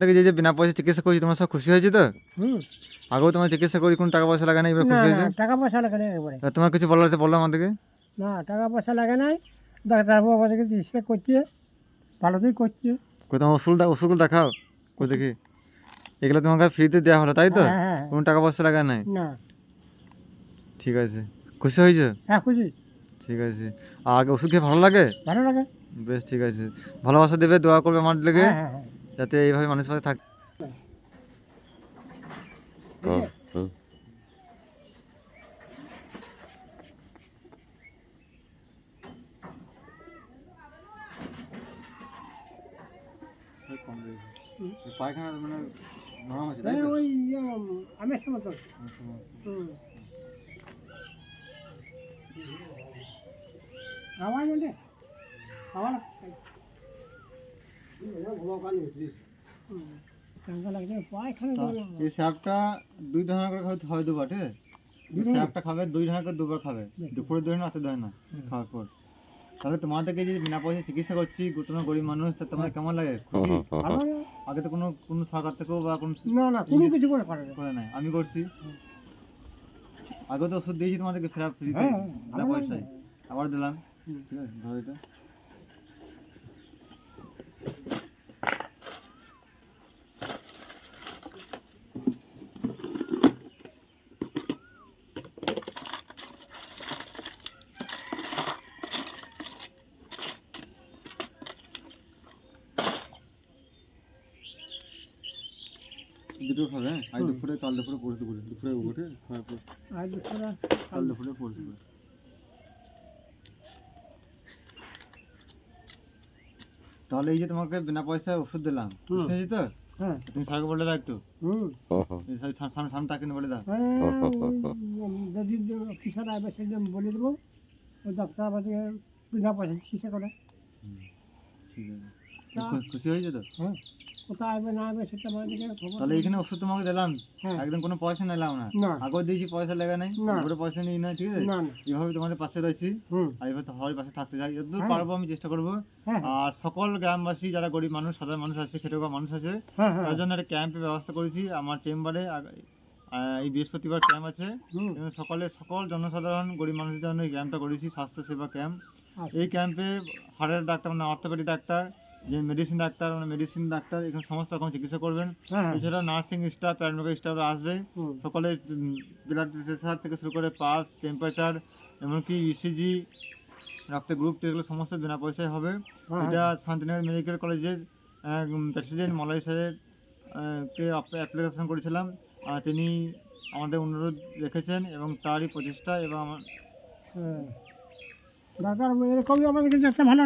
থেকে যে যে বিনা পয়সা চিকিৎসা করছি তোমরা সব খুশি হয়েছে তো? আগেও তোমার চিকিৎসা করি কোনো টাকা পয়সা লাগে না এবার খুশি হয়েছে? টাকা পয়সা লাগে না একবারে। তোমার কিছু বলার আছে বলল আমাদেরকে। না টাকা পয়সা লাগে নাই। ডাক্তারবাবু আমাদেরকে চিকিৎসা করছে ভালোতেই করছে। কই তোমার ওষুধ ওষুধগুলো দেখাও কই দেখি। এগুলো তোমাকে ফ্রিতে দেওয়া হলো তাই তো? হ্যাঁ, হ্যাঁ, হ্যাঁ। কোনো টাকা পয়সা লাগা নাই? না। ঠিক আছে। খুশি হয়েছে? হ্যাঁ খুশি। ঠিক আছে। আর আগে ওষুধ খেয়ে ভালো লাগে? ভালো লাগে। বেশ ঠিক আছে। ভালোবাসা দেবে দোয়া করবে আমার লেগে যাতে এইভাবে মানুষের সাথে থাক পায়খানা মানে নরম আছে তাই এই তো? ওই ইয়ে, আমের সময় তো। হুম। আওয়াজ ওঠে আওয়াজ এই স্যাপটা দুই ধরনের করে খাওয়াতে হয় দুবার ঠিক আছে? স্যাপটা খাবে দুই ধরনের করে দুবার খাবে। দুপুরে দুই রাতে দুই না খাওয়ার পর। তাহলে তোমাদেরকে যে বিনা পয়সা চিকিৎসা করছি তোমরা গরিব মানুষ তা তোমাদের কেমন লাগে? খুশি ভালো লাগে? আগে তো কোনো কোনো সরকার থেকেও বা কোনো না না কোনো কিছু করে নাই। আমি করছি। আগে তো ওষুধ দিয়েছি তোমাদেরকে ফেরা হ্যাঁ, বিনা পয়সায়। আবার দিলাম। ঠিক আছে ধরো এটা। দুটো খাবে আজ। দুপুরে কাল দুপুরে পরশু দুপুরে দুপুরে উঠে খাওয়ার পর। আর দুপুরে কাল দুপুরে পরশু দুপুরে তাহলে এই যে তোমাকে বিনা পয়সায় ওষুধ দিলাম। বুঝতে তো? হ্যাঁ। তুমি স্যারকে বলে দাও একটু। সামনে- সামনে তাকে বলে দাও যদি অফিসার আসবে সেদিন বলে দেবো ওই ডাক্তার আমাদের বিনা পয়সা চিকিৎসা করে ঠিক আছে। খুশি হয়েছে তো? হ্যাঁ। কোথায় আসবে না আসবে সেটা আমাদেরকে খবর তাহলে এখানে ওষুধ তোমাকে দিলাম। হ্যাঁ। একদম কোনো পয়সা নিলাম না। আগেও দিয়েছি পয়সা লেগে নাই। না। পয়সা নিই না ঠিক আছে? এভাবে তোমাদের পাশে রয়েছি। আর এভাবে সবাই পাশে থাকতে চাই। যতদূর হ্যাঁ। পারব আমি চেষ্টা করব। হ্যাঁ আর সকল গ্রামবাসী যারা গরিব মানুষ সাধারণ মানুষ আছে খেটে মানুষ আছে তার জন্য একটা ক্যাম্পের ব্যবস্থা করেছি। আমার চেম্বারে এই বৃহস্পতিবার ক্যাম্প আছে। সকালে সকল জনসাধারণ গরিব মানুষের জন্য এই ক্যাম্পটা করেছি স্বাস্থ্য সেবা ক্যাম্প। আচ্ছা। এই ক্যাম্পে হাড়ের ডাক্তার মানে অর্থোপেডিক ডাক্তার যে মেডিসিন ডাক্তার মানে মেডিসিন ডাক্তার এখানে সমস্ত রকম চিকিৎসা করবেন। এছাড়া নার্সিং স্টাফ প্যারামেডিক্যাল স্টাফরা আসবে। সকলে ব্লাড প্রেশার থেকে শুরু করে পাস টেম্পারেচার এমনকি ইসিজি রক্তের গ্রুপ এগুলো সমস্ত বিনা পয়সায় হবে। হ্যাঁ, এটা শান্তিনগর মেডিকেল কলেজের প্রেসিডেন্ট মলয় স্যারের কে অ্যাপ্লিকেশন করেছিলাম। আর তিনি আমাদের অনুরোধ রেখেছেন এবং তারই প্রচেষ্টা এবং আমার হ্যাঁ। ডাক্তার এরকমই আমাদেরকে ভালো